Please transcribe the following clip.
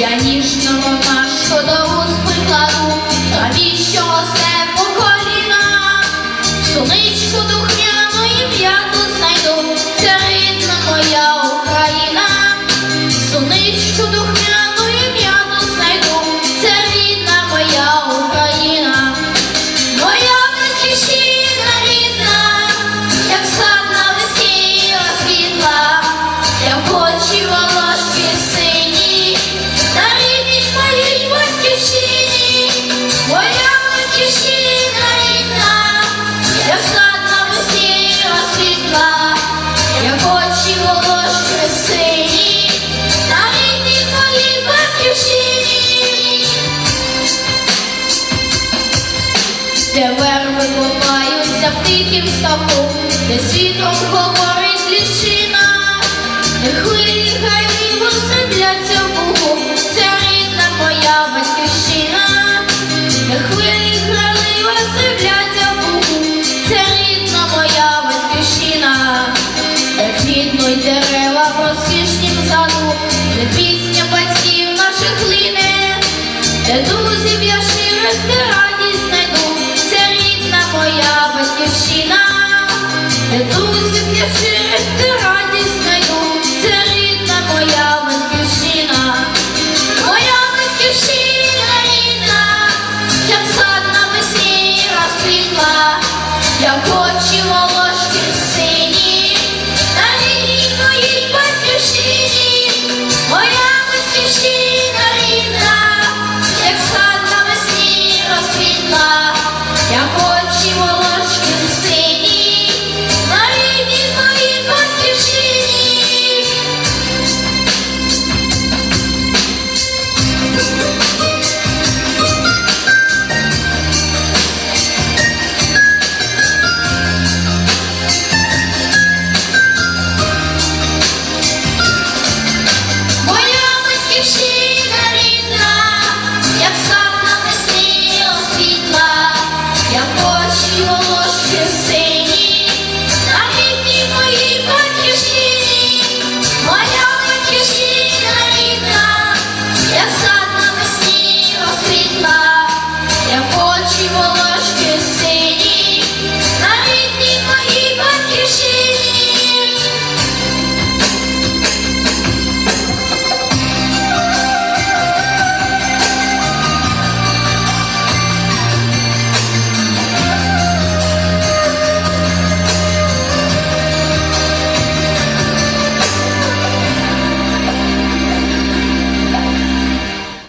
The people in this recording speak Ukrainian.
я ніжного на шкодову спикладу, Та віщо все по коліна, сонечку. тільки в ставку, де світом говорить ліщина, не хвилі хай віруси.